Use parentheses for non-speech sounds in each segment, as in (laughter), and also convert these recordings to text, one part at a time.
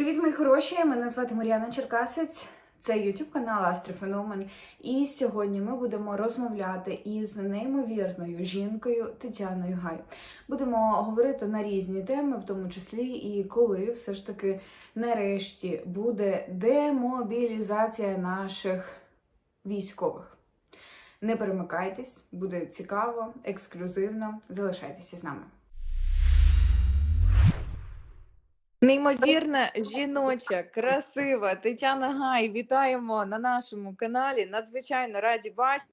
Привіт, мої хороші! Мене звати Мар'яна Черкасець. Це YouTube канал Астрофеномен. І сьогодні ми будемо розмовляти із неймовірною жінкою Тетяною Гай. Будемо говорити на різні теми, в тому числі і коли все ж таки нарешті буде демобілізація наших військових. Не перемикайтесь, буде цікаво, ексклюзивно. Залишайтеся з нами. Неймовірна жіноча, красива Тетяна Гай. Вітаємо на нашому каналі. Надзвичайно раді бачити.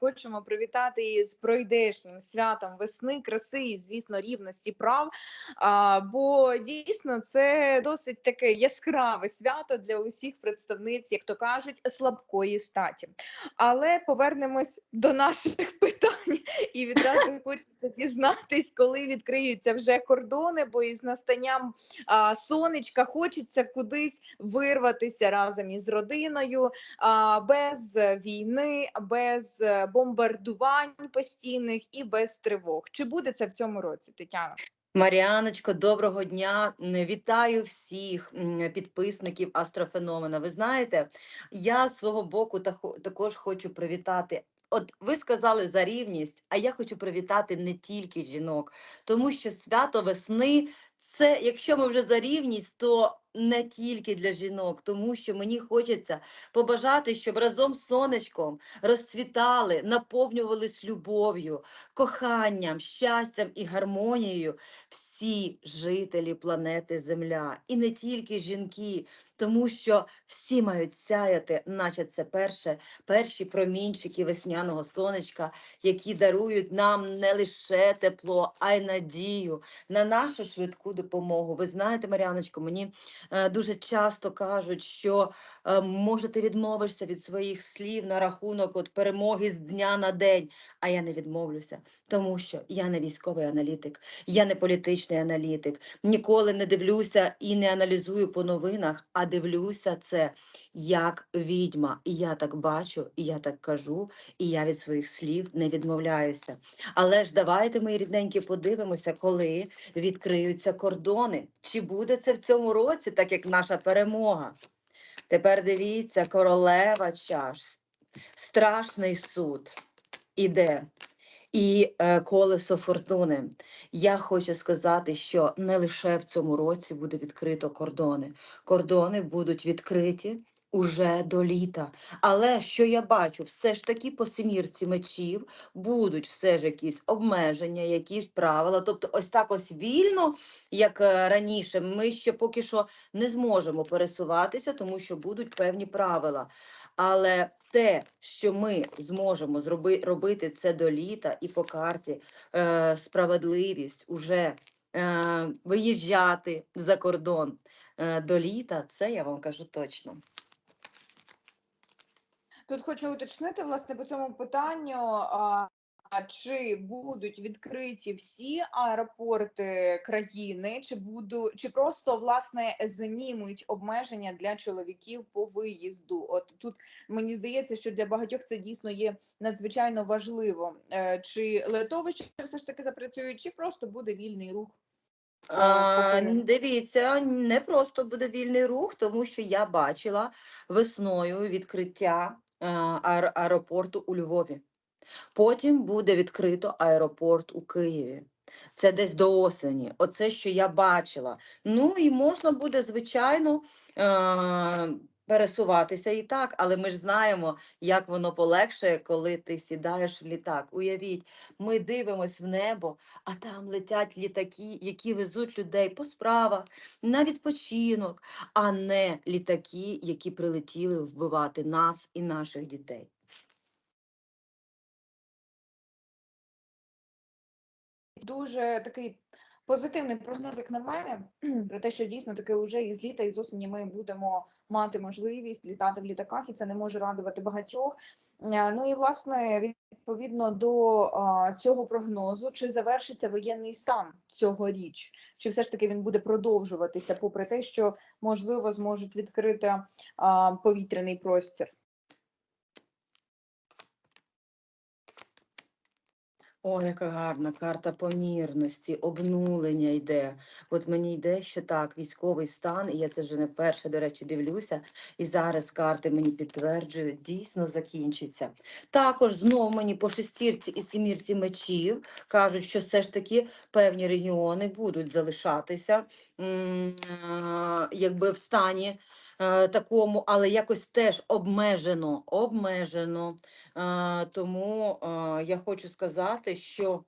Хочемо привітати її з пройдешнім святом весни, краси і, звісно, рівності прав. А, бо дійсно це досить таке яскраве свято для усіх представниць, як то кажуть, слабкої статі. Але повернемось до наших (laughs) питань і відразу (laughs) хочеться дізнатись, коли відкриються вже кордони, бо із настанням а, сонечка хочеться кудись вирватися разом із родиною, а, без війни, без е, бомбардувань постійних і без тривог. Чи буде це в цьому році, Тетяна? Маріаночко, доброго дня! Вітаю всіх підписників Астрофеномена. Ви знаєте, я з свого боку також хочу привітати. От ви сказали за рівність, а я хочу привітати не тільки жінок, тому що свято весни це, якщо ми вже за рівність, то не тільки для жінок, тому що мені хочеться побажати, щоб разом з сонечком розцвітали, наповнювались любов'ю, коханням, щастям і гармонією всі жителі планети Земля, і не тільки жінки, тому що всі мають сяяти, наче це перше, перші промінчики весняного сонечка, які дарують нам не лише тепло, а й надію на нашу швидку допомогу. Ви знаєте, Мар'яночко, мені е, дуже часто кажуть, що е, може ти відмовишся від своїх слів на рахунок от перемоги з дня на день. А я не відмовлюся, тому що я не військовий аналітик, я не політичний аналітик. Ніколи не дивлюся і не аналізую по новинах, а дивлюся це як відьма. І я так бачу, і я так кажу, і я від своїх слів не відмовляюся. Але ж давайте, мої рідненькі, подивимося, коли відкриються кордони. Чи буде це в цьому році, так як наша перемога? Тепер дивіться, королева чаш, страшний суд іде. І е, колесо фортуни. Я хочу сказати, що не лише в цьому році буде відкрито кордони. Кордони будуть відкриті уже до літа. Але що я бачу, все ж таки по семірці мечів будуть все ж якісь обмеження, якісь правила. Тобто, ось так ось вільно, як е, раніше, ми ще поки що не зможемо пересуватися, тому що будуть певні правила. Але те, що ми зможемо зроби, робити це до літа і по карті, е, справедливість уже е, виїжджати за кордон е, до літа, це я вам кажу точно. Тут хочу уточнити власне по цьому питанню. А, а чи будуть відкриті всі аеропорти країни, чи буду, чи просто власне знімуть обмеження для чоловіків по виїзду? От тут мені здається, що для багатьох це дійсно є надзвичайно важливо. Е, Чи летовище все ж таки запрацюють, чи просто буде вільний рух? А, дивіться, не просто буде вільний рух, тому що я бачила весною відкриття е, аеропорту у Львові. Потім буде відкрито аеропорт у Києві. Це десь до осені. Оце, що я бачила. Ну і можна буде, звичайно, е, пересуватися і так, але ми ж знаємо, як воно полегшає, коли ти сідаєш в літак. Уявіть, ми дивимось в небо, а там летять літаки, які везуть людей по справах, на відпочинок, а не літаки, які прилетіли вбивати нас і наших дітей. Дуже такий позитивний прогноз, як на мене, (clears throat) про те, що дійсно таки вже із літа і з осені ми будемо мати можливість літати в літаках, і це не може радувати багатьох. Е, Ну і власне відповідно до а, цього прогнозу, чи завершиться воєнний стан цьогоріч, чи все ж таки він буде продовжуватися, попри те, що можливо зможуть відкрити а, повітряний простір. О, яка гарна карта помірності, обнулення йде. От мені йде, що так, військовий стан, і я це вже не вперше, до речі, дивлюся. І зараз карти мені підтверджують, дійсно закінчиться. Також знову мені по шестірці і сімірці мечів кажуть, що все ж таки певні регіони будуть залишатися якби в стані е, такому, але якось теж обмежено, обмежено. Е, тому е, я хочу сказати, що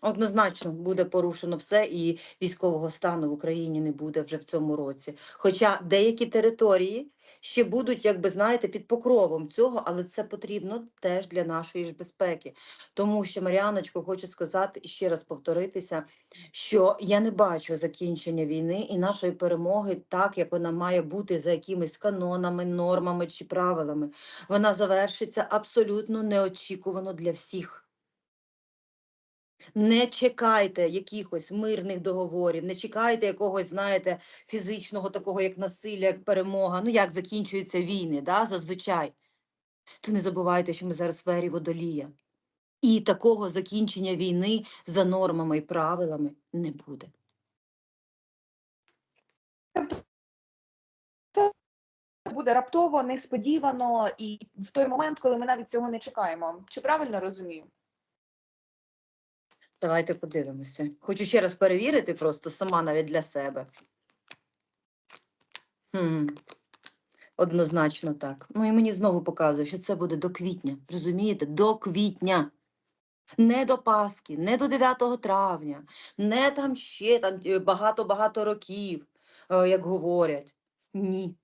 однозначно буде порушено все, і військового стану в Україні не буде вже в цьому році. Хоча деякі території ще будуть, якби знаєте, під покровом цього, але це потрібно теж для нашої ж безпеки. Тому що, Маріаночко, хочу сказати і ще раз повторитися, що я не бачу закінчення війни і нашої перемоги так, як вона має бути за якимись канонами, нормами чи правилами. Вона завершиться абсолютно неочікувано для всіх. Не чекайте якихось мирних договорів, не чекайте якогось, знаєте, фізичного такого, як насилля, як перемога. Ну як закінчуються війни, да, зазвичай. То не забувайте, що ми зараз в сфері водолія. І такого закінчення війни за нормами і правилами не буде. Буде раптово, несподівано і в той момент, коли ми навіть цього не чекаємо. Чи правильно розумію? Давайте подивимося. Хочу ще раз перевірити просто сама навіть для себе. Хм. Однозначно так. Ну і мені знову показує, що це буде до квітня. Розумієте? До квітня. Не до Пасхи, не до 9 травня, не там ще там е, багато-багато років, е, як говорять. Ні.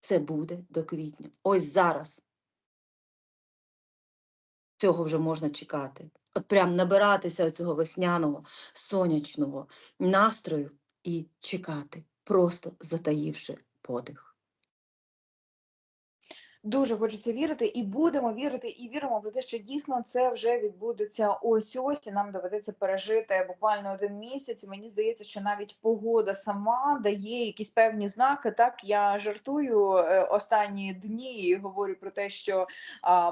Це буде до квітня. Ось зараз. Цього вже можна чекати. От прям набиратися цього весняного, сонячного настрою і чекати, просто затаївши подих. Дуже хочеться вірити, і будемо вірити, і віримо в те, що дійсно це вже відбудеться ось ось. І нам доведеться пережити буквально один місяць. І мені здається, що навіть погода сама дає якісь певні знаки. Так я жартую е, останні дні і говорю про те, що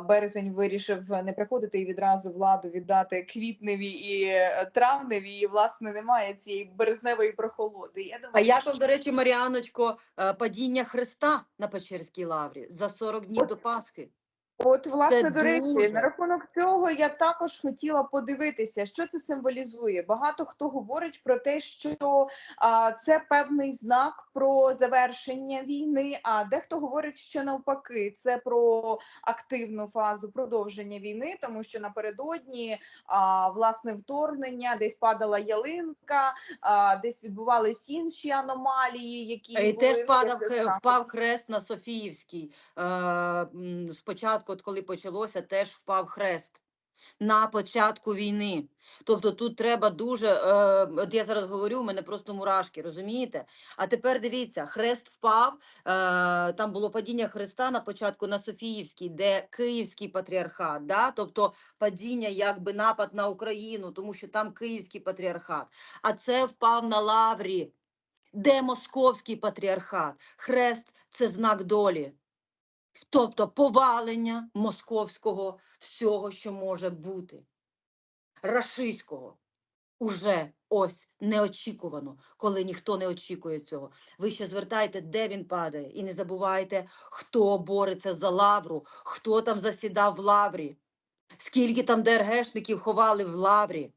березень вирішив не приходити і відразу владу віддати квітневі і е, травневі. І власне немає цієї березневої прохолоди. Я думаю, А як що- вам, до речі, Маріаночко, е, падіння Христа на Печерській лаврі за 40 днів до Пасхи? От, власне, до речі, дуже. на рахунок цього я також хотіла подивитися, що це символізує. Багато хто говорить про те, що а, це певний знак про завершення війни. А дехто говорить, що навпаки, це про активну фазу продовження війни, тому що напередодні а, власне вторгнення, десь падала ялинка, а, десь відбувались інші аномалії, які І були теж падав, впав хрест на Софіївській. Е, м, спочатку, от коли почалося, теж впав хрест. На початку війни. Тобто тут треба дуже, е, от я зараз говорю, у мене просто мурашки, розумієте? А тепер дивіться, хрест впав, е, там було падіння хреста на початку на Софіївській, де Київський патріархат, да? тобто падіння якби напад на Україну, тому що там Київський патріархат. А це впав на Лаврі, де Московський патріархат. Хрест це знак долі. Тобто повалення московського всього, що може бути. Рашистського. Уже ось неочікувано, коли ніхто не очікує цього. Ви ще звертайте, де він падає, і не забувайте, хто бореться за лавру, хто там засідав в лаврі, скільки там ДРГшників ховали в лаврі.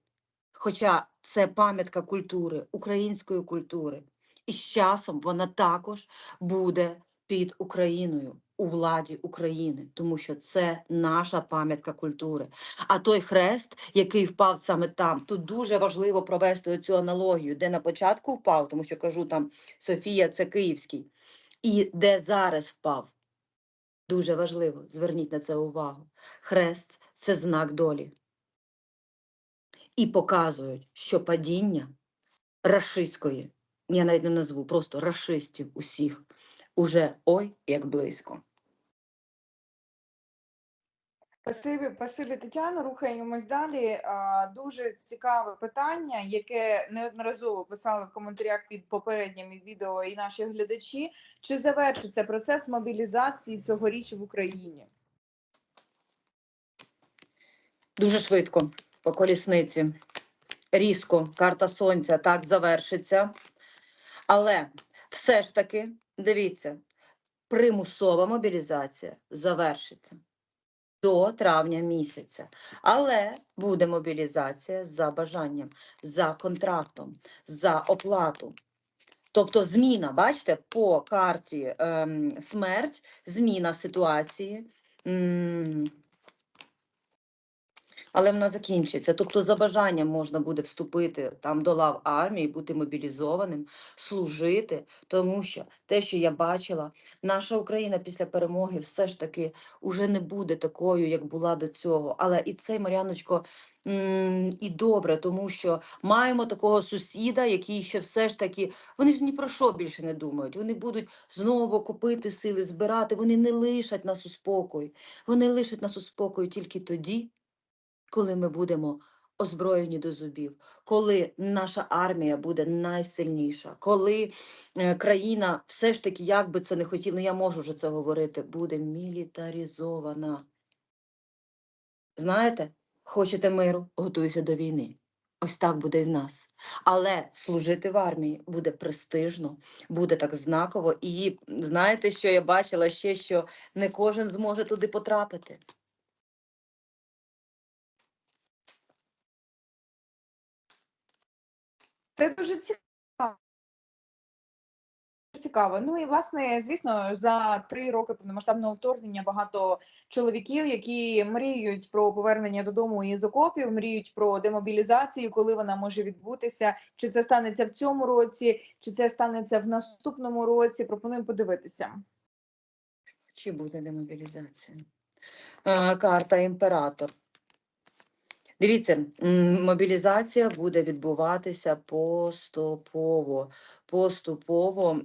Хоча це пам'ятка культури, української культури. І з часом вона також буде під Україною у владі України, тому що це наша пам'ятка культури. А той хрест, який впав саме там, тут дуже важливо провести цю аналогію, де на початку впав, тому що кажу там Софія це Київський, і де зараз впав. Дуже важливо, зверніть на це увагу. Хрест це знак долі. І показують, що падіння рашистської, я навіть не назву, просто рашистів усіх, уже ой як близько. Спасибі, спасибі, Тетяно. Рухаємось далі. А, дуже цікаве питання, яке неодноразово писали в коментарях під попередніми відео і наші глядачі. Чи завершиться процес мобілізації цьогоріч в Україні? Дуже швидко по колісниці. Різко карта сонця так завершиться. Але все ж таки, дивіться, примусова мобілізація завершиться до травня місяця. Але буде мобілізація за бажанням, за контрактом, за оплату. Тобто зміна, бачите, по карті ем, смерть, зміна ситуації. Але вона закінчиться. Тобто, за бажанням можна буде вступити там до лав армії, бути мобілізованим, служити, тому що те, що я бачила, наша Україна після перемоги все ж таки уже не буде такою, як була до цього. Але і це, Мар'яночко, і добре, тому що маємо такого сусіда, який ще все ж таки, вони ж ні про що більше не думають. Вони будуть знову копити сили, збирати. Вони не лишать нас у спокої. Вони лишать нас у спокої тільки тоді, коли ми будемо озброєні до зубів, коли наша армія буде найсильніша, коли е, країна все ж таки, як би це не хотіло, ну я можу вже це говорити, буде мілітаризована. Знаєте, хочете миру, готуйся до війни. Ось так буде і в нас. Але служити в армії буде престижно, буде так знаково. І знаєте, що я бачила ще, що не кожен зможе туди потрапити. Це дуже цікаво. Цікаво. Ну і власне, звісно, за три роки повномасштабного вторгнення багато чоловіків, які мріють про повернення додому із окопів, мріють про демобілізацію, коли вона може відбутися. Чи це станеться в цьому році, чи це станеться в наступному році? Пропонуємо подивитися. Чи буде демобілізація? Карта імператор. Дивіться, мобілізація буде відбуватися поступово, поступово,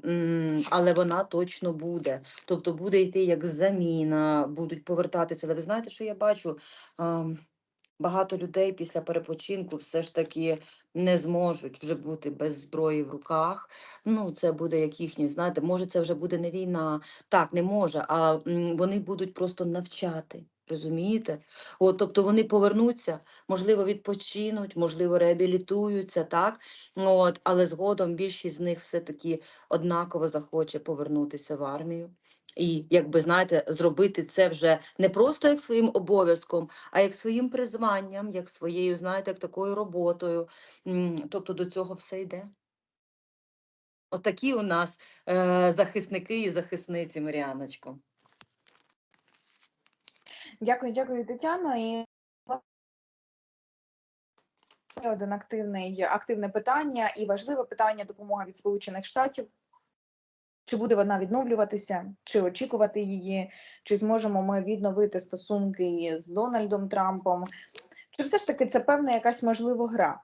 але вона точно буде. Тобто буде йти як заміна, будуть повертатися. Але ви знаєте, що я бачу? Багато людей після перепочинку все ж таки не зможуть вже бути без зброї в руках. Ну, це буде як їхні, знаєте, може, це вже буде не війна. Так, не може, а вони будуть просто навчати. Розумієте? От, тобто вони повернуться, можливо, відпочинуть, можливо, реабілітуються, так? От, але згодом більшість з них все-таки однаково захоче повернутися в армію. І, якби знаєте, зробити це вже не просто як своїм обов'язком, а як своїм призванням, як своєю, знаєте, як такою роботою. Тобто до цього все йде. Отакі у нас е, захисники і захисниці, Маріаночко. Дякую, дякую, Тетяно. І один активний активне питання і важливе питання допомога від Сполучених Штатів. Чи буде вона відновлюватися, чи очікувати її, чи зможемо ми відновити стосунки з Дональдом Трампом? Чи все ж таки це певна якась можлива гра?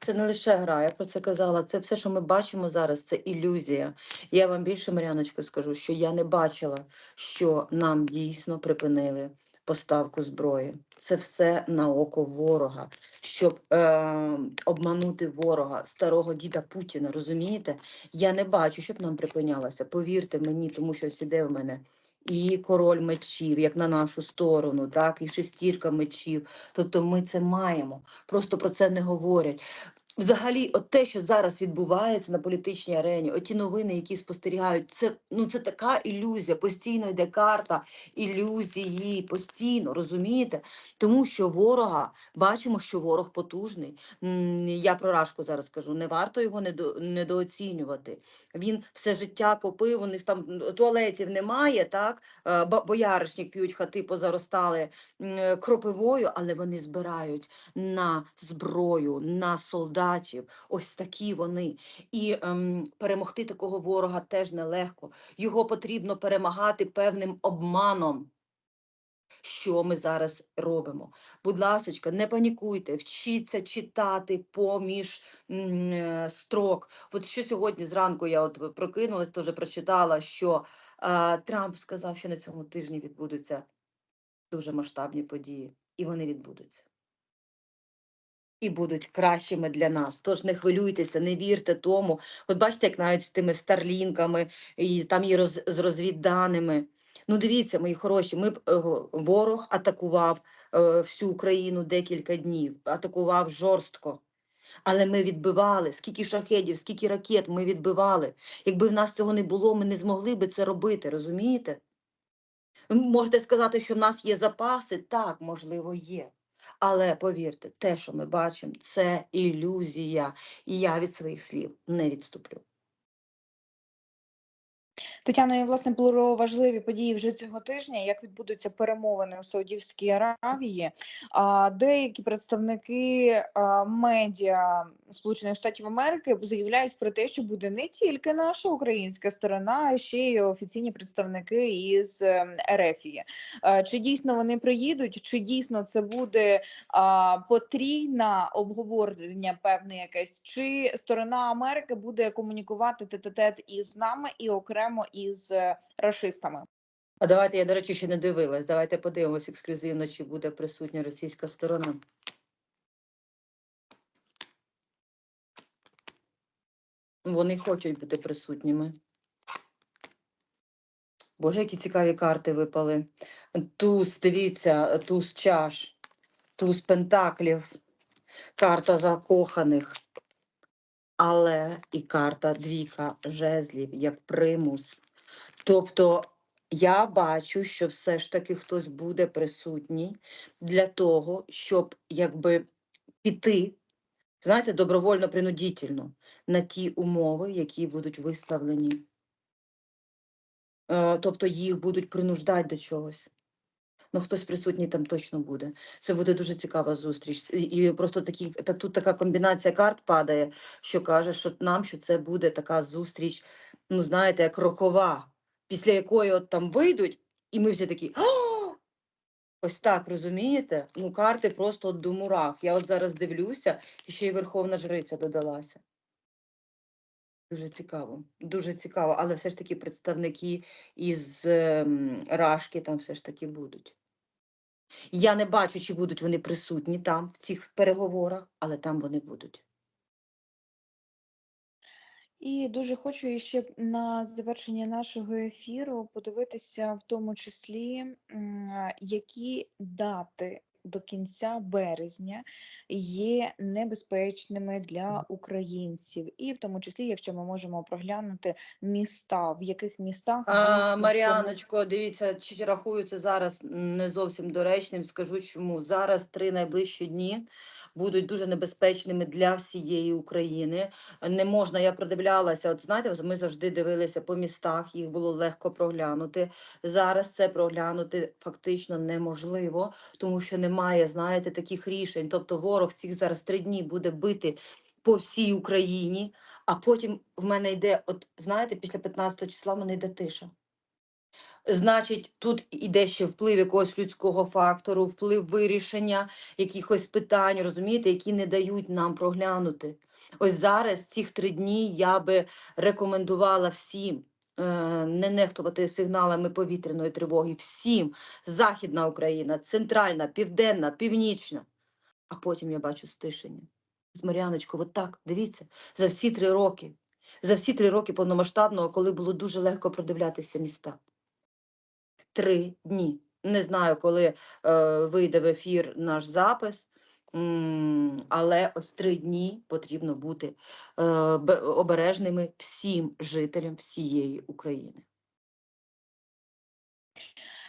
Це не лише гра, я про це казала. Це все, що ми бачимо зараз, це ілюзія. Я вам більше, Мар'яночко, скажу, що я не бачила, що нам дійсно припинили поставку зброї. Це все на око ворога, щоб е, обманути ворога, старого діда Путіна. Розумієте? Я не бачу, щоб нам припинялося. Повірте мені, тому що ось іде в мене. І король мечів, як на нашу сторону, так, і шестірка мечів. Тобто ми це маємо. Просто про це не говорять. Взагалі, от те, що зараз відбувається на політичній арені, оті новини, які спостерігають, це ну це така ілюзія. Постійно йде карта ілюзії, постійно розумієте? Тому що ворога бачимо, що ворог потужний. Я про Рашку зараз кажу, не варто його недо, недооцінювати. Він все життя копив, у них там туалетів немає, так е, бояришник п'ють хати позаростали е, кропивою, але вони збирають на зброю, на солдатів. Ось такі вони. І ем, перемогти такого ворога теж нелегко. Його потрібно перемагати певним обманом. Що ми зараз робимо? Будь ласочка, не панікуйте, вчіться читати поміж е, строк. От що сьогодні зранку я от прокинулась, вже прочитала, що е, Трамп сказав, що на цьому тижні відбудуться дуже масштабні події, і вони відбудуться. І будуть кращими для нас. Тож не хвилюйтеся, не вірте тому. От бачите, як навіть з тими старлінками, і там є роз, з розвідданими. Ну, дивіться, мої хороші, ми е, ворог атакував е, всю Україну декілька днів, атакував жорстко. Але ми відбивали, скільки шахедів, скільки ракет ми відбивали. Якби в нас цього не було, ми не змогли би це робити, розумієте? Ви можете сказати, що в нас є запаси? Так, можливо, є. Але повірте, те, що ми бачимо, це ілюзія. І я від своїх слів не відступлю. Тетяно, і власне про важливі події вже цього тижня, як відбудуться перемовини у Саудівській Аравії. А деякі представники медіа Сполучених Штатів Америки заявляють про те, що буде не тільки наша українська сторона, а ще й офіційні представники із ем, Ерефії. Е, Чи дійсно вони приїдуть? Чи дійсно це буде потрійне обговорення певне якесь? Чи сторона Америки буде комунікувати тет-а-тет із нами і окремо із е, рашистами? А давайте, я, до речі, ще не дивилась. Давайте подивимось ексклюзивно, чи буде присутня російська сторона. Вони хочуть бути присутніми. Боже, які цікаві карти випали. Туз, дивіться, туз чаш, туз пентаклів, карта закоханих, але і карта двійка жезлів, як примус. Тобто я бачу, що все ж таки хтось буде присутній для того, щоб якби піти, знаєте, добровольно принудительно на ті умови, які будуть виставлені. Е, Тобто їх будуть принуждати до чогось. Ну, хтось присутній там точно буде. Це буде дуже цікава зустріч. І просто такі, та тут така комбінація карт падає, що каже, що нам що це буде така зустріч, ну знаєте, як рокова, після якої от там вийдуть, і ми всі такі. Ось так, розумієте? Ну, карти просто от до мурах. Я от зараз дивлюся, і ще й Верховна Жриця додалася. Дуже цікаво, дуже цікаво, але все ж таки представники із ем, Рашки там все ж таки будуть. Я не бачу, чи будуть вони присутні там, в цих переговорах, але там вони будуть. І дуже хочу ще на завершення нашого ефіру подивитися, в тому числі, які дати до кінця березня є небезпечними для українців, і в тому числі, якщо ми можемо проглянути міста, в яких містах А, Маріаночко, дивіться, чи рахую це зараз не зовсім доречним. Скажу чому. Зараз три найближчі дні будуть дуже небезпечними для всієї України. Не можна, я продивлялася. От знаєте, ми завжди дивилися по містах, їх було легко проглянути. Зараз це проглянути фактично неможливо, тому що немає, знаєте, таких рішень. Тобто ворог цих зараз три дні буде бити по всій Україні, а потім в мене йде, от знаєте, після 15 числа в мене йде тиша. Значить, тут іде ще вплив якогось людського фактору, вплив вирішення якихось питань, розумієте, які не дають нам проглянути. Ось зараз цих три дні я би рекомендувала всім не нехтувати сигналами повітряної тривоги. Всім Західна Україна, центральна, південна, північна. А потім я бачу стишення. З Мар'яночко, от так, дивіться, за всі три роки, за всі три роки повномасштабного, коли було дуже легко продивлятися міста. Три дні. Не знаю, коли е, вийде в ефір наш запис, але ось три дні потрібно бути е, обережними всім жителям всієї України.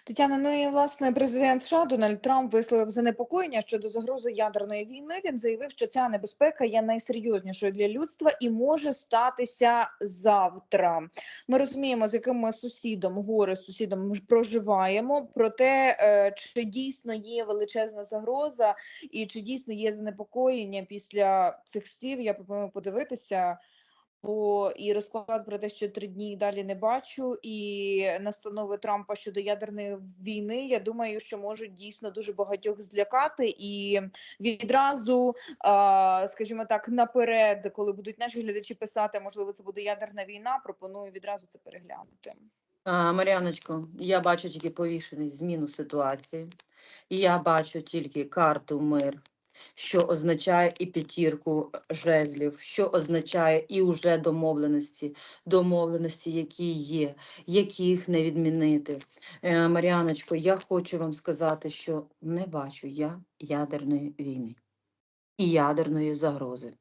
Тетяна, ну і власне президент США Дональд Трамп висловив занепокоєння щодо загрози ядерної війни. Він заявив, що ця небезпека є найсерйознішою для людства і може статися завтра. Ми розуміємо, з яким ми сусідом, горе з сусідом проживаємо. Проте е, чи дійсно є величезна загроза, і чи дійсно є занепокоєння після цих слів? Я пропоную подивитися. Бо і розклад про те, що три дні далі не бачу, і настанови Трампа щодо ядерної війни, я думаю, що можуть дійсно дуже багатьох злякати. І відразу, скажімо так, наперед, коли будуть наші глядачі писати, можливо, це буде ядерна війна. Пропоную відразу це переглянути. А, Мар'яночко, я бачу тільки повішений зміну ситуації. І я бачу тільки карту мир. Що означає і п'ятірку жезлів, що означає і уже домовленості, домовленості, які є, яких не відмінити. Е, Маріаночко, я хочу вам сказати, що не бачу я ядерної війни і ядерної загрози.